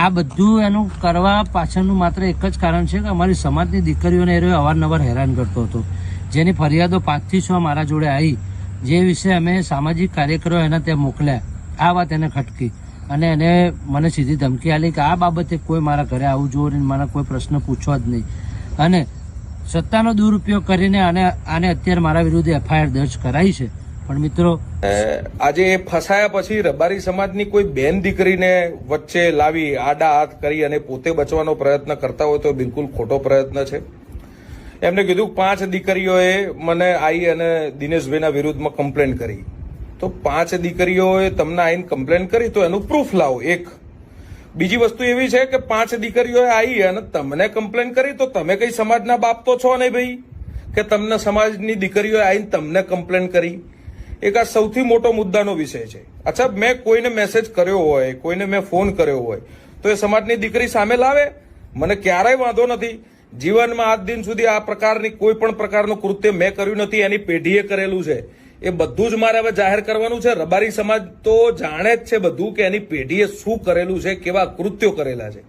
આ બધું એનું કરવા પાછળનું માત્ર એક જ કારણ છે કે અમારી સમાજની દીકરીઓને એ અવારનવાર હેરાન કરતો હતો. જેની ફરિયાદો પાંચથી છ મારા જોડે આવી, જે વિશે અમે સામાજિક કાર્યકરો એના ત્યાં મોકલ્યા. આ વાત એને ખટકી. અને એને મને સીધી ધમકી આલી કે આ બાબતે કોઈ મારા ઘરે આવવું જોઈએ નહીં મારા કોઈ પ્રશ્ન પૂછવા જ નહીં. અને સત્તાનો દુરુપયોગ કરીને આને આને અત્યારે મારા વિરુદ્ધ એફઆઈઆર દર્જ કરાઈ છે. પણ મિત્રો આજે ફસાયા પછી રબારી સમાજની કોઈ બેન દીકરીને વચ્ચે લાવી આડા હાથ કરી અને પોતે બચવાનો પ્રયત્ન કરતા હોય તો બિલકુલ ખોટો પ્રયત્ન છે. એમને કીધું, પાંચ દીકરીઓએ મને આવી અને દિનેશભાઈના વિરુદ્ધમાં કમ્પ્લેન કરી. તો પાંચ દીકરીઓએ તમને આવીને કમ્પ્લેન કરી તો એનું પ્રૂફ લાવો, એક. બીજી વસ્તુ એવી છે કે પાંચ દીકરીઓએ આવી અને તમને કમ્પ્લેન કરી તો તમે કઈ સમાજના બાપ તો છો નહીં ભાઈ? કે તમને સમાજની દીકરીઓએ આવીને તમને કમ્પ્લેન કરી? એક આ સૌથી મોટો મુદ્દાનો વિષય છે. અચ્છા, મેં કોઈને મેસેજ કર્યો હોય, કોઈને મેં ફોન કર્યો હોય, તો એ સમાજની દીકરી સામે લાવે? મને ક્યારેય વાંધો નથી. જીવનમાં આજ દિન સુધી આ પ્રકારની કોઈ પણ પ્રકારનું કૃત્ય મેં કર્યું નથી, એની પેઢીએ કરેલું છે. એ બધું જ મારે હવે જાહેર કરવાનું છે. રબારી સમાજ તો જાણે જ છે બધું કે એની પેઢીએ શું કરેલું છે, કેવા કૃત્યો કરેલા છે.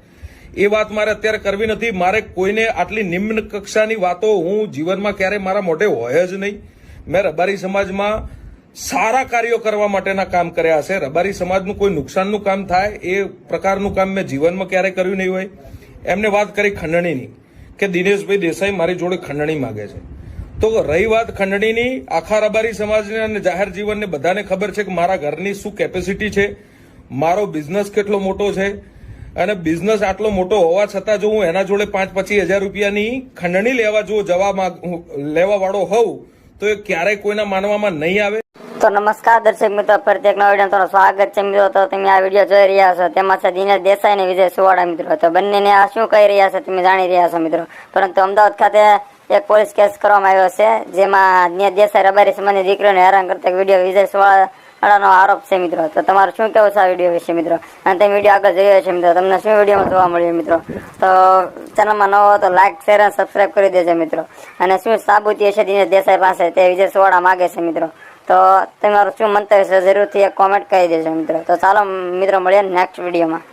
એ વાત મારે અત્યારે કરવી નથી. મારે કોઈને આટલી નિમ્ન કક્ષાની વાતો હું જીવનમાં ક્યારેય મારા મોઢે હોય જ નહીં. મેં રબારી સમાજમાં સારા કાર્યો કરવા માટેના કામ કર્યા હશે. રબારી સમાજનું કોઈ નુકસાનનું કામ થાય, એ પ્રકારનું કામ મેં જીવનમાં ક્યારેય કર્યું નહીં હોય. એમને વાત કરી ખંડણીની, કે દિનેશભાઈ દેસાઈ મારી જોડે ખંડણી માંગે છે. તો રહી વાત ખંડણીની, આખા રબારી સમાજને અને જાહેર જીવનને બધાને ખબર છે કે મારા ઘરની શું કેપેસિટી છે, મારો બિઝનેસ કેટલો મોટો છે, અને બિઝનેસ આટલો મોટો હોવા છતાં જો હું એના જોડે પાંચ પચીસ હજાર રૂપિયાની ખંડણી લેવા જો જવા લેવા વાળો હોઉં, તો એ ક્યારેય કોઈના માનવામાં નહીં આવે. તો નમસ્કાર દર્શક મિત્રો પ્રત્યેક નવા વીડિયો સ્વાગત છે મિત્રો. તો તમે આ વીડિયો જોઈ રહ્યા છો, તેમાં છે દિનેશ દેસાઈ અને વિજય સુવાડા મિત્રો. તો બંનેને આ શું કહી રહ્યા છે તમે જાણી રહ્યા છો મિત્રો. પરંતુ અમદાવાદ ખાતે એક પોલીસ કેસ કરવામાં આવ્યો છે, જેમાં દિનેશ દેસાઈ રબારી સમાજની દીકરીઓને હેરાન કરતા એક વીડિયો વિજય સુવાડાનો આરોપ છે મિત્રો. તો તમારું શું કહેવું છે આ વીડિયો વિશે મિત્રો? અને તમે વીડિયો આગળ જોઈ રહ્યા છે મિત્રો, તમને શું વિડીયોમાં જોવા મળ્યું મિત્રો? તો ચેનલમાં નવો તો લાઈક, શેર અને સબસ્ક્રાઈબ કરી દેજો મિત્રો. અને શું સાબુતી હશે દિનેશ દેસાઈ પાસે તે વિજય સુવાડા માગે છે મિત્રો. તો તમારું શું મંતવ્ય છે? જરૂરથી એક કોમેન્ટ કરી દેજો મિત્રો. તો ચાલો, મિત્રો, મળીએ નેક્સ્ટ વિડીયોમાં